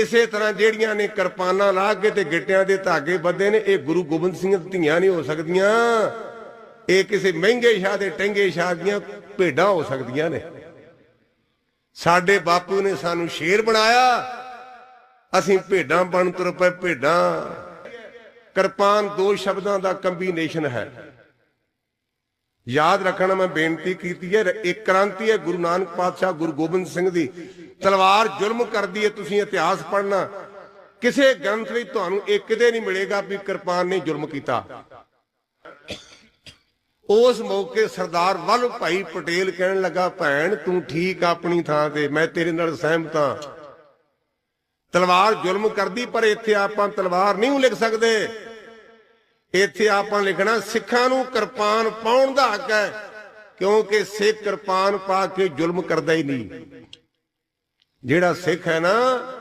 ਇਸੇ ਤਰ੍ਹਾਂ ਜਿਹੜੀਆਂ ਨੇ ਕਿਰਪਾਨਾਂ ਲਾ ਕੇ ਤੇ ਗਿੱਟਿਆਂ ਦੇ ਧਾਗੇ ਬੱਧੇ ਨੇ, ਇਹ ਗੁਰੂ ਗੋਬਿੰਦ ਸਿੰਘ ਧੀਆਂ ਨਹੀਂ ਹੋ ਸਕਦੀਆਂ। ਇਹ ਕਿਸੇ ਮਹਿੰਗੇ ਸ਼ਾਹ ਦੇ ਟੰਗੇ ਸ਼ਾਹ ਦੀਆਂ ਭੇਡਾਂ ਹੋ ਸਕਦੀਆਂ ਨੇ। ਸਾਡੇ ਬਾਪੂ ਨੇ ਸਾਨੂੰ ਸ਼ੇਰ ਬਣਾਇਆ। ਅਸੀਂ ਭੇਡਾਂ ਬਣ ਤੁਰ ਪਏ ਭੇਡਾਂ। ਕਿਰਪਾਨ ਦੋ ਸ਼ਬਦਾਂ ਦਾ ਕੰਬੀਨੇਸ਼ਨ ਹੈ। ਯਾਦ ਰੱਖਣਾ ਮੈਂ ਬੇਨਤੀ ਕੀਤੀ ਹੈ, ਇੱਕ ਕ੍ਰਾਂਤੀ ਹੈ ਗੁਰੂ ਨਾਨਕ ਪਾਤਸ਼ਾਹ ਗੁਰੂ ਗੋਬਿੰਦ ਸਿੰਘ ਦੀ। ਤਲਵਾਰ ਜ਼ੁਲਮ ਕਰਦੀ ਹੈ ਤੁਸੀਂ ਇਤਿਹਾਸ ਪੜ੍ਹਨਾ। ਕਿਸੇ ਗ੍ਰੰਥ ਵਿੱਚ ਤੁਹਾਨੂੰ ਇਹ ਕਿਤੇ ਨਹੀਂ ਮਿਲੇਗਾ ਵੀ ਕਿਰਪਾਨ ਨੇ ਜ਼ੁਲਮ ਕੀਤਾ। ਉਸ ਮੌਕੇ ਸਰਦਾਰ ਵੱਲਭ ਭਾਈ ਪਟੇਲ ਕਹਿਣ ਲੱਗਾ, ਭੈਣ, ਤੂੰ ਠੀਕ ਆ ਆਪਣੀ ਥਾਂ ਤੇ, ਮੈਂ ਤੇਰੇ ਨਾਲ ਸਹਿਮਤ ਹਾਂ। ਤਲਵਾਰ ਜ਼ੁਲਮ ਕਰਦੀ, ਪਰ ਇੱਥੇ ਆਪਾਂ ਤਲਵਾਰ ਨਹੀਂ ਲਿਖ ਸਕਦੇ। ਇੱਥੇ ਆਪਾਂ ਲਿਖਣਾ, ਸਿੱਖਾਂ ਨੂੰ ਕਿਰਪਾਨ ਪਾਉਣ ਦਾ ਹੱਕ ਹੈ, ਕਿਉਂਕਿ ਸਿੱਖ ਕਿਰਪਾਨ ਪਾ ਕੇ ਜ਼ੁਲਮ ਕਰਦਾ ਹੀ ਨਹੀਂ। ਜਿਹੜਾ ਸਿੱਖ ਹੈ ਨਾ